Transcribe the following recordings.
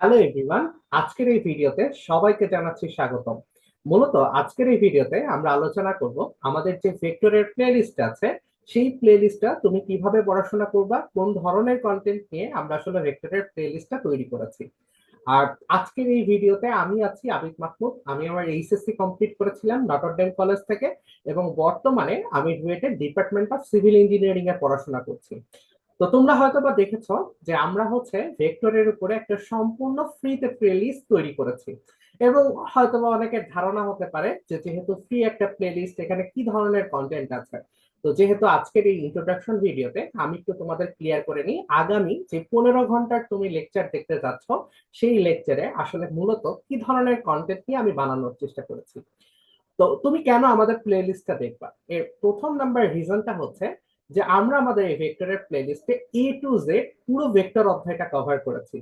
Hello everyone আজকের এই ভিডিওতে সবাইকে জানাচ্ছি স্বাগতম। মূলত আজকের এই ভিডিওতে আমরা আলোচনা করব আমাদের যে ভেক্টরের প্লেলিস্ট আছে, সেই প্লেলিস্টটা তুমি কীভাবে পড়াশোনা করবা, কোন ধরনের কন্টেন্ট নিয়ে আমরা আসলে ভেক্টরের প্লেলিস্টটা তৈরি করেছি। আর আজকের এই ভিডিওতে আমি আছি আবিদ মাহমুদ। আমি আমার এইচএসসি কমপ্লিট করেছিলাম নটরডেম কলেজ থেকে এবং বর্তমানে আমি ডুয়েটের ডিপার্টমেন্ট অফ সিভিল ইঞ্জিনিয়ারিং এ পড়াশোনা করছি। তো তোমরা হয়তো বা দেখেছ যে আমরা হচ্ছে ভেক্টরের উপরে একটা সম্পূর্ণ ফ্রিতে প্লেলিস্ট তৈরি করেছি। এবং হয়তো বা অনেকের ধারণা হতে পারে যে যেহেতু ফ্রি একটা প্লেলিস্ট এখানে কি ধরনের কন্টেন্ট আছে? তো যেহেতু আজকের এই ইন্ট্রোডাকশন ভিডিওতে আমি একটু তোমাদের ক্লিয়ার করে নিই, আগামী যে পনেরো ঘণ্টার তুমি লেকচার দেখতে যাচ্ছ, সেই লেকচারে আসলে মূলত কি ধরনের কন্টেন্ট নিয়ে আমি বানানোর চেষ্টা করেছি। তো তুমি কেন আমাদের প্লেলিস্টটা দেখবা? এর প্রথম নাম্বার রিজনটা হচ্ছে যে আমরা আমাদের এই ভেক্টরের প্লেলিস্টে এ টু জেড পুরো ভেক্টর অধ্যায়টা কভার করেছি।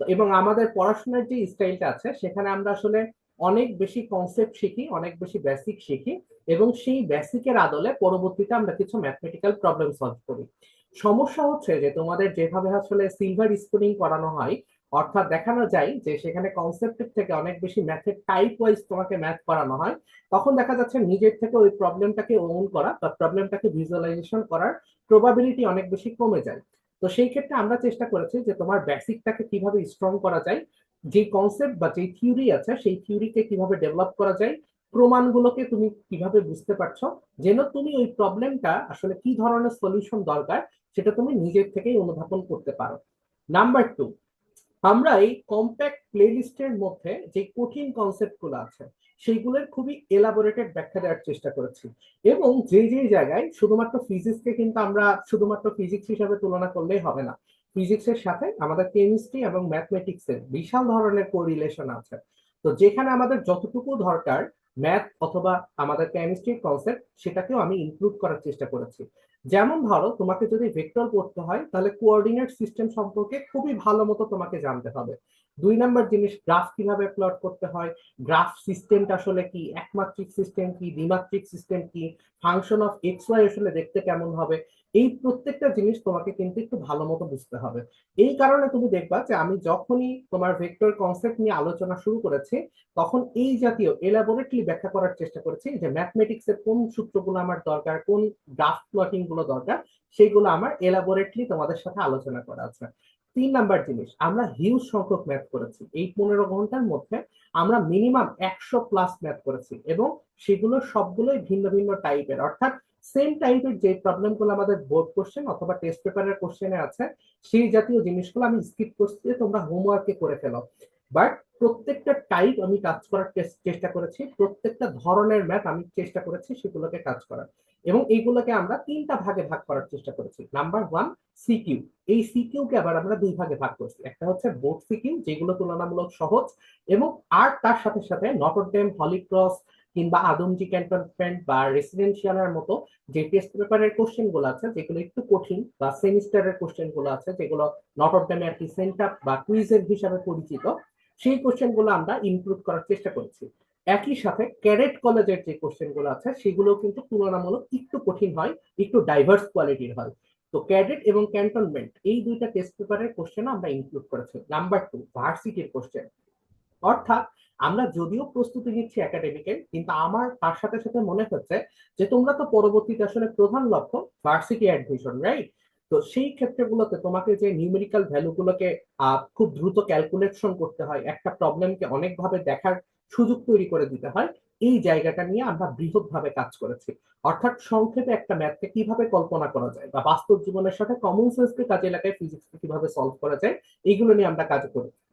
তো এবং আমাদের পড়াশোনার যে স্টাইলটা আছে, সেখানে আমরা আসলে অনেক বেশি কনসেপ্ট শিখি, অনেক বেশি বেসিক শিখি এবং সেই বেসিকের আদলে পরবর্তীতে আমরা কিছু ম্যাথমেটিক্যাল প্রবলেম সলভ করি। সমস্যা হচ্ছে যে তোমাদের যেভাবে আসলে সিলভার স্পুনিং করানো হয় অর্থাৎ দেখানো যায় যে সেখানে কনসেপ্টের থেকে অনেক বেশি ম্যাথের টাইপ ওয়াইজ তোমাকে ম্যাথ করানো হয়। তখন দেখা যাচ্ছে নিজের থেকে ওই প্রবলেমটাকে ওন করা বা প্রবলেমটাকে ভিজুয়ালাইজেশন করার প্রবাবিলিটি অনেক বেশি কমে যায়। তো সেই ক্ষেত্রে আমরা চেষ্টা করেছি যে তোমার বেসিকটাকে কীভাবে স্ট্রং করা যায়, যে কনসেপ্ট বা যে থিওরি আছে সেই থিওরিকে কীভাবে ডেভেলপ করা যায়, প্রমাণগুলোকে তুমি কীভাবে বুঝতে পারছ, যেন তুমি ওই প্রবলেমটা আসলে কি ধরনের সলিউশন দরকার সেটা তুমি নিজের থেকেই অনুধাবন করতে পারো। নাম্বার টু আমরা এই কম্প্যাক্ট প্লেলিস্টের মধ্যে যে কঠিন কনসেপ্টগুলো আছে, সেইগুলোর খুবই এলাবোরেটেড ব্যাখ্যা দেওয়ার চেষ্টা করেছি। এবং যে যে জায়গায় শুধুমাত্র ফিজিক্সকে কিন্তু আমরা শুধুমাত্র ফিজিক্স হিসাবে তুলনা করলেই হবে না। ফিজিক্সের সাথে আমাদের কেমিস্ট্রি এবং ম্যাথমেটিক্সের বিশাল ধরনের কোরিলেশন আছে। তো যেখানে আমাদের যতটুকু দরকার ম্যাথ অথবা আমাদের কেমিস্ট্রির কনসেপ্ট সেটাকেও আমি ইনক্লুড করার চেষ্টা করেছি। যেমন ধরো, তোমাকে যদি ভেক্টর করতে হয়, তাহলে কোঅর্ডিনেট সিস্টেম সম্পর্কে খুবই ভালো মতো তোমাকে জানতে হবে। দুই নাম্বার জিনিস গ্রাফ কীভাবে প্লট করতে হয় গ্রাফ সিস্টেমটা আসলে কি, একমাত্রিক সিস্টেম কি, দ্বিমাত্রিক সিস্টেম কি ফাংশন অফ এক্স ওয়াই আসলে দেখতে কেমন হবে এই প্রত্যেকটা জিনিস তোমাকে কিন্তু একটু ভালো মতো বুঝতে হবে। এই কারণে তুমি দেখবা যে আমি যখনই তোমার ভেক্টর কনসেপ্ট নিয়ে আলোচনা শুরু করেছি, তখন এই জাতীয় এলাবোরেটলি ব্যাখ্যা করার চেষ্টা করেছি যে ম্যাথমেটিক্স এর কোন সূত্রগুলো আমার দরকার, কোন গ্রাফ প্লটিংগুলো দরকার সেইগুলো আমার এলাবোরেটলি তোমাদের সাথে আলোচনা করা আছে। তিন নাম্বার জিনিস, আমরা হিউজ সংখ্যক ম্যাথ করেছি। এই পনেরো ঘণ্টার মধ্যে আমরা মিনিমাম একশো প্লাস ম্যাথ করেছি এবং সেগুলো সবগুলোই ভিন্ন ভিন্ন টাইপের অর্থাৎ সেম টাইপের যে প্রবলেমগুলো আমাদের বোর্ড কোশ্চেন অথবা টেস্ট পেপারের কোশ্চেনে আছে, সেই জাতীয় জিনিসগুলো আমি স্কিপ করছি, তোমরা হোমওয়ার্কে করে ফেলো। বাট প্রত্যেকটা টাইপ আমি কাজ করার চেষ্টা করেছি, প্রত্যেকটা ধরনের ম্যাথ আমি চেষ্টা করেছি সেগুলোকে কাজ করার। এবং এইগুলোকে আমরা তিনটা ভাগে ভাগ করার চেষ্টা করেছি। নাম্বার ওয়ান সিকিউ এই সিকিউ কে আবার আমরা দুই ভাগে ভাগ করছি। একটা হচ্ছে বোর্ড সিকিউ, যেগুলো তুলনামূলক সহজ, এবং আর তার সাথে সাথে নটরডেম হলিক্রস কিংবা আদমজি ক্যান্টনমেন্ট বা রেসিডেন্সিয়ালের মতো যে টেস্ট পেপারের কোশ্চেনগুলো আছে, যেগুলো একটু কঠিন, বা সেমিস্টারের কোশ্চেনগুলো আছে, যেগুলো নটরডেমে আর কি সেন্টার বা কুইজের হিসাবে পরিচিত, সেই কোশ্চেনগুলো আমরা ইনক্লুড করার চেষ্টা করছি। একই সাথে ক্যারেট কলেজের যে কোশ্চেনগুলো আছে সেগুলো কিন্তু তুলনামূলক একটু কঠিন হয়, একটু ডাইভার্স কোয়ালিটির হয়। তো ক্যাডেট এবং ক্যান্টনমেন্ট, এই দুইটা টেস্ট পেপারের কোশ্চেন আমরা ইনক্লুড করেছি। নাম্বার টু ভার্সিটির কোশ্চেন অর্থাৎ আমরা যদিও প্রস্তুতি নিচ্ছি একাডেমিকের কিন্তু আমার, তার সাথে সাথে মনে হচ্ছে যে তোমরা তো পরবর্তীতে আসলে প্রধান লক্ষ্য ভার্সিটি অ্যাডমিশন রাইট তো সেই ক্ষেত্রগুলোতে তোমাকে যে নিউমেরিক্যাল ভ্যালুগুলোকে খুব দ্রুত ক্যালকুলেশন করতে হয়, একটা প্রবলেমকে অনেকভাবে দেখার সুযোগ তৈরি করে দিতে হয় এই জায়গাটা নিয়ে আমরা বৃহৎভাবে কাজ করেছি। অর্থাৎ সংক্ষেপে একটা ম্যাথকে কীভাবে কল্পনা করা যায় বা বাস্তব জীবনের সাথে কমন সেন্সকে কাজে লাগায় ফিজিক্সকে কীভাবে সলভ করা যায়, এইগুলো নিয়ে আমরা কাজ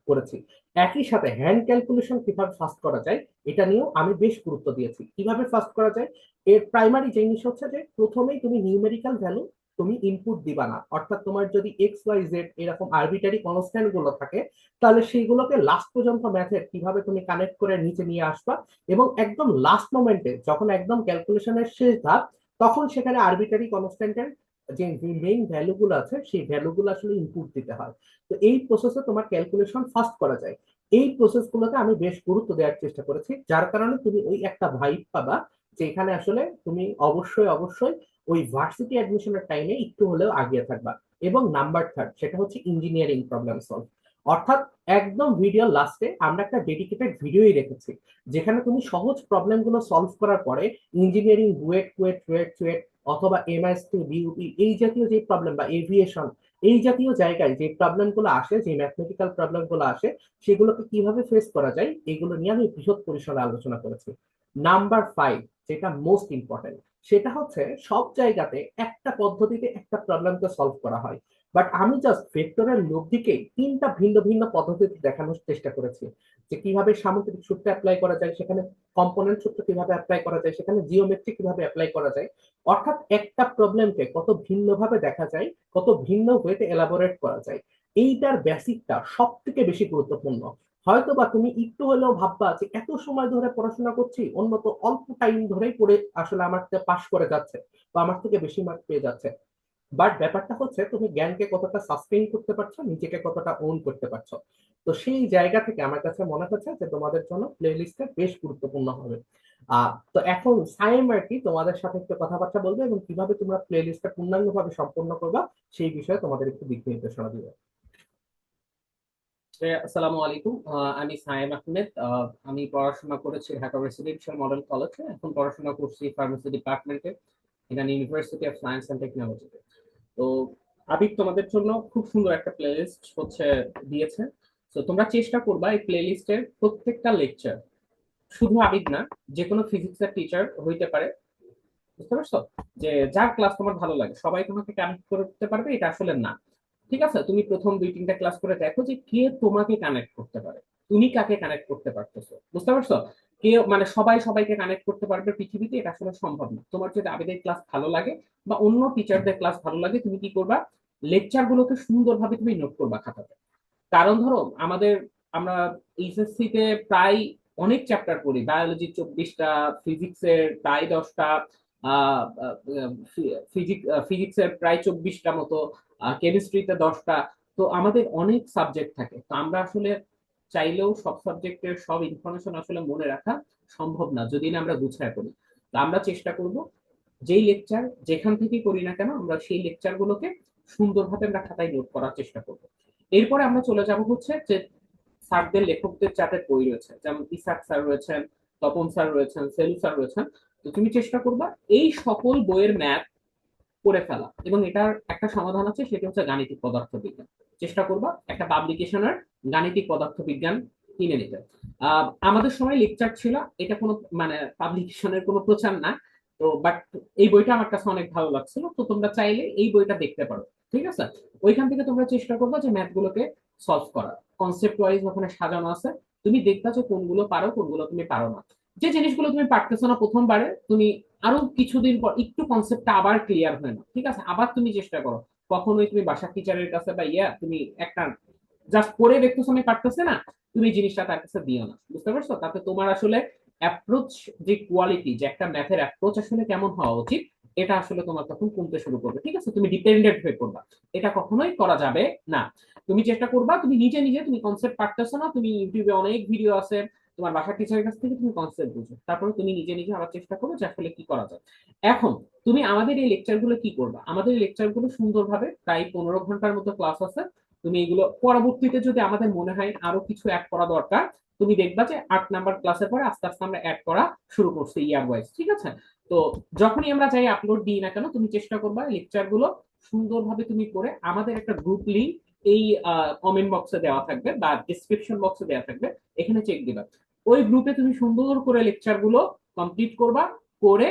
করেছি। একই সাথে হ্যান্ড ক্যালকুলেশন কীভাবে ফাস্ট করা যায়, এটা নিয়েও আমি বেশ গুরুত্ব দিয়েছি। কীভাবে ফাস্ট করা যায়? এর প্রাইমারি জিনিস হচ্ছে যে, প্রথমেই তুমি নিউমেরিক্যাল ভ্যালু তুমি ইনপুট দিবা না। অর্থাৎ তোমার যদি এক্স ওয়াই জেড এরকম আরবিটারি কনস্ট্যান্টগুলো থাকে, তাহলে সেইগুলোকে লাস্ট পর্যন্ত ম্যাথের কীভাবে তুমি কানেক্ট করে নিচে নিয়ে আসবা এবং একদম লাস্ট মোমেন্টে যখন একদম ক্যালকুলেশনের শেষ ধাপ, তখন সেখানে আরবিটারি কনস্ট্যান্টের যে মেইন ভ্যালুগুলো আছে, সেই ভ্যালুগুলো আসলে ইনপুট দিতে হয়। তো এই প্রসেসে তোমার ক্যালকুলেশন ফাস্ট করা যায়। এই প্রসেসগুলোতে আমি বেশ গুরুত্ব দেওয়ার চেষ্টা করেছি, যার কারণে তুমি ওই একটা ভাইব পাবা যে এখানে আসলে তুমি অবশ্যই অবশ্যই ওই ভার্সিটি অ্যাডমিশনের টাইমে একটু হলেও আগিয়ে থাকবা। এবং নাম্বার থার্ড সেটা হচ্ছে ইঞ্জিনিয়ারিং প্রবলেম সলভ অর্থাৎ একদম ভিডিও লাস্টে আমরা একটা ডেডিকেটেড ভিডিওই রেখেছি, যেখানে তুমি সহজ প্রবলেমগুলো সলভ করার পরে ইঞ্জিনিয়ারিং বুয়েট কুয়েট টুয়েট টুয়েট অথবা এমএসটি বিউপি এই জাতীয় যে প্রবলেম বা এভিয়েশন এই জাতীয় জায়গায় যে প্রবলেমগুলো আসে, যে ম্যাথমেটিক্যাল প্রবলেমগুলো আসে, সেগুলোকে কীভাবে ফেস করা যায়, এগুলো নিয়ে আমি বৃহৎ পরিসরে আলোচনা করেছি। নাম্বার ফাইভ যেটা মোস্ট ইম্পর্টেন্ট সেটা হচ্ছে সব জায়গাতে একটা পদ্ধতিতে একটা প্রবলেমকে সলভ করা হয়। বাট আমি জাস্ট ভেক্টরের লব্ধিকে তিনটা ভিন্ন ভিন্ন পদ্ধতিতে দেখানোর চেষ্টা করেছি। যে কীভাবে সামুদ্রিক সূত্র অ্যাপ্লাই করা যায়, সেখানে কম্পোনেন্ট সূত্র কীভাবে অ্যাপ্লাই করা যায়, সেখানে জিওমেট্রি কীভাবে অ্যাপ্লাই করা যায়। অর্থাৎ একটা প্রবলেমকে কত ভিন্নভাবে দেখা যায়, কত ভিন্ন ওয়েতে এলাবোরেট করা যায়। এইটার বেসিকটা সব থেকে বেশি গুরুত্বপূর্ণ। হয়তো বা তুমি একটু হলেও ভাববা যে এত সময় ধরে পড়াশোনা করছি অন্য তো অল্প টাইম ধরেই পড়ে আসলে আমার পাশ করে যাচ্ছে বা আমার থেকে বেশি মার্ক পেয়ে যাচ্ছে। বাট ব্যাপারটা হচ্ছে তুমি জ্ঞানকে কতটা সাস্টেইন করতে পারছ, নিজেকে কতটা ওন করতে পারছ। তো সেই জায়গা থেকে আমার কাছে মনে হচ্ছে যে তোমাদের জন্য প্লে লিস্টটা বেশ গুরুত্বপূর্ণ হবে। আহ তো এখন সাইম আর কি তোমাদের সাথে একটু কথাবার্তা বলবে এবং কীভাবে তোমরা প্লে লিস্টটা পূর্ণাঙ্গভাবে সম্পূর্ণ করবা, সেই বিষয়ে তোমাদের একটু দিক নির্দেশনা দিবে। আসসালামু আলাইকুম। আমি সায়েম আহমেদ। আমি পড়াশোনা করেছি ঢাকা রেসিডেন্সিয়াল মডেল কলেজে এখন পড়াশোনা করছি ফার্মেসি ডিপার্টমেন্টে এখানে ইউনিভার্সিটি অফ সায়েন্স অ্যান্ড টেকনোলজিতে তো আবির তোমাদের জন্য খুব সুন্দর একটা প্লেলিস্ট হচ্ছে, দিয়েছে। তো, তোমরা চেষ্টা করবা এই প্লেলিস্টের প্রত্যেকটা লেকচার শুধু আবিদ না যে কোনো ফিজিক্সের টিচার হইতে পারে। বুঝতে পারছ? যে, যার ক্লাস তোমার ভালো লাগে, সবাই তোমাকে কানেক্ট করতে পারবে, এটা আসলে না। ঠিক আছে? তুমি প্রথম দুই, তিনটা ক্লাস করে দেখো যে কে তোমাকে কানেক্ট করতে পারে। তুমি কাকে কানেক্ট করতে পারতেছো? বুঝতে পারছ? কে মানে সবাই সবাইকে কানেক্ট করতে পারবে পৃথিবীতে, এটা আসলে সম্ভব না। তোমার যদি আবেদের ক্লাস ভালো লাগে বা অন্য টিচারদের ক্লাস ভালো লাগে, তুমি কি করবা? লেকচার গুলোকে সুন্দরভাবে তুমি নোট করবা খাতাতে। কারণ ধরো, আমাদের, আমরা এইচএসসি তে প্রায় অনেক চ্যাপ্টার পড়ি। বায়োলজি চব্বিশটা ফিজিক্সের প্রায় দশটা ফিজিক্সের প্রায় চব্বিশটা মতো কেমিস্ট্রিতে দশটা। তো আমাদের অনেক সাবজেক্ট থাকে। তো আমরা আসলে চাইলেও সব সাবজেক্টের সব ইনফরমেশন আসলে মনে রাখা সম্ভব না, যদি না আমরা গুছায় করি। তো আমরা চেষ্টা করব, যেই লেকচার যেখান থেকেই করি না কেন, আমরা সেই লেকচার গুলোকে সুন্দরভাবে আমরা খাতায় নোট করার চেষ্টা করব। এরপরে আমরা চলে যাব হচ্ছে যে স্যারদের লেখকদের যাদের বই রয়েছে। যেমন ইসাক স্যার রয়েছেন, তপন স্যার রয়েছেন, সেলু স্যার রয়েছেন। তো তুমি চেষ্টা করবা এই সকল বইয়ের ম্যাপ করে ফেলা। এবং এটার একটা সমাধান আছে, সেটা হচ্ছে গাণিতিক পদার্থ বিজ্ঞান চেষ্টা করবা একটা পাবলিকেশনের গাণিতিক পদার্থ বিজ্ঞান কিনে নিতে। আমাদের সময় লেকচার ছিল, এটা কোনো মানে পাবলিকেশনের কোনো প্রচার না। তো বাট এই বইটা আমার কাছে অনেক ভালো লাগছিল, তো তোমরা চাইলে এই বইটা দেখতে পারো, ঠিক আছে? ওইখান থেকে তোমরা চেষ্টা করবা যে ম্যাথগুলোকে সলভ করা কনসেপ্ট ওয়াইজ ওখানে সাজানো আছে। তুমি দেখবা যে কোনগুলো পারো, কোনগুলো তুমি পারো না। যে জিনিসগুলো তুমি পারতেছো না প্রথমবারে, তুমি আরও কিছুদিন পর একটু কনসেপ্টটা আবার ক্লিয়ার হয় না, ঠিক আছে? আবার তুমি চেষ্টা করো। কখনোই তুমি বাসা টিচারের কাছে বা ইয়া, তুমি একটা জাস্ট পড়ে দেখতেছো আমি পারতেছে না, তুমি জিনিসটা তার কাছে দিও না, বুঝতে পারছ? তাতে তোমার আসলে অ্যাপ্রোচ যে কোয়ালিটি যে একটা ম্যাথের অ্যাপ্রোচ আসলে কেমন হওয়া উচিত, এটা আসলে তোমার তখন কমতে শুরু করবে, ঠিক আছে? তুমি ডিপেন্ডেন্ট হয়ে করবা এটা কখনোই করা যাবে না। তুমি চেষ্টা করবা, তুমি নিজে নিজে, তুমি কনসেপ্ট পারতেছো না, তুমি ইউটিউবে অনেক ভিডিও আছে তোমার বাসার টিচারের কাছ থেকে তুমি কনসেপ্ট বুঝো। তারপরে তুমি নিজে নিজে আবার চেষ্টা করো যে আসলে কি করা যায়। এখন, তুমি আমাদের এই লেকচারগুলো কি করবা? আমাদের এই লেকচারগুলো সুন্দরভাবে প্রায় পনেরো ঘণ্টার মতো ক্লাস আছে। তুমি এগুলো পরবর্তীতে যদি আমাদের মনে হয় আরও কিছু অ্যাড করা দরকার, তুমি দেখবা যে আট নাম্বার ক্লাসের পরে আস্তে আস্তে আমরা অ্যাড করা শুরু করছি ইয়ার ওয়াইজ ঠিক আছে? তো যখনই আমরা চাই আপলোড দিই না কেন, তুমি চেষ্টা করবা লেকচারগুলো সুন্দরভাবে তুমি করে আমাদের একটা গ্রুপ লিঙ্ক এই কমেন্ট বক্সে দেওয়া থাকবে বা ডিসক্রিপশন বক্সে দেওয়া থাকবে। এখানে চেক দিবা। ওই গ্রুপে তুমি সুন্দর করে লেকচারগুলো কমপ্লিট করবা, করে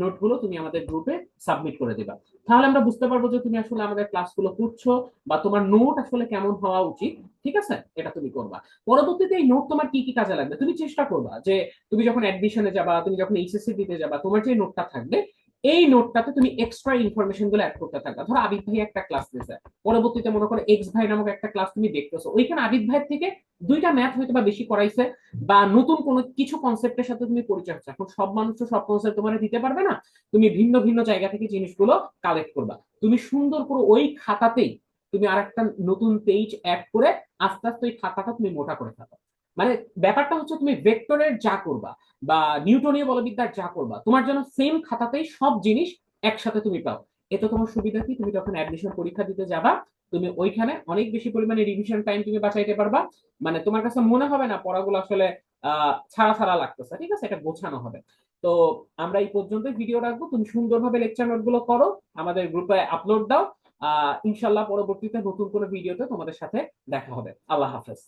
নোটগুলো তুমি আমাদের গ্রুপে সাবমিট করে দেবা। তাহলে আমরা বুঝতে পারব যে তুমি আসলে আমাদের ক্লাসগুলো করছ বা তোমার নোট আসলে কেমন হওয়া উচিত, ঠিক আছে? এটা তুমি করবা। পরবর্তীতে এই নোট তোমার কি কি কাজে লাগবে? তুমি চেষ্টা করবা যে তুমি যখন অ্যাডমিশনে যাবা, তুমি যখন এইচএসসি দিতে যাবা, তোমার যে নোটটা থাকবে এই নোটটাতে তুমি এক্সট্রা ইনফরমেশনগুলো অ্যাড করতে থাকবে ধরো আবিদ ভাই একটা ক্লাস দিয়েছে, পরবর্তীতে মনে করো এক্স ভাই নামক একটা ক্লাস তুমি দেখতেছো। ওইখানে আবিদ ভাই থেকে দুইটা ম্যাথ হয়তো বা বেশি করাইছে, বা নতুন কোনো কিছু কনসেপ্টের সাথে তুমি পরিচয় হচ্ছে। এখন সব মানুষ সব কনসেপ্ট তোমার দিতে পারবে না, তুমি ভিন্ন ভিন্ন জায়গা থেকে জিনিসগুলো কালেক্ট করবা। তুমি সুন্দর করে ওই খাতাতেই তুমি আর একটা নতুন পেজ অ্যাড করে আস্তে আস্তে ওই খাতাটা তুমি মোটা করে থাকো। মানে ব্যাপারটা হচ্ছে তুমি ভেক্টরের যা করবা বা নিউটনীয় বলবিদ্যার যা করবা, তোমার জন্য সেম খাতাতেই সব জিনিস একসাথে তুমি পাও। এতে তোমার সুবিধা কি? তুমি যখন অ্যাডমিশন পরীক্ষা দিতে যাবা, তুমি ওইখানে অনেক বেশি পরিমাণে রিভিশন টাইম তুমি বাঁচাইতে পারবা। মানে তোমার কাছে মনে হবে না পড়াগুলো আসলে ছাড়া ছাড়া লাগতেছে, ঠিক আছে? এটা গোছানো হবে। তো আমরা এই পর্যন্ত ভিডিও রাখব। তুমি সুন্দরভাবে লেকচার নোটগুলো করো, আমাদের গ্রুপে আপলোড দাও। আহ, ইনশাল্লাহ পরবর্তীতে নতুন কোনো ভিডিওতে তোমাদের সাথে দেখা হবে। আল্লাহ হাফেজ।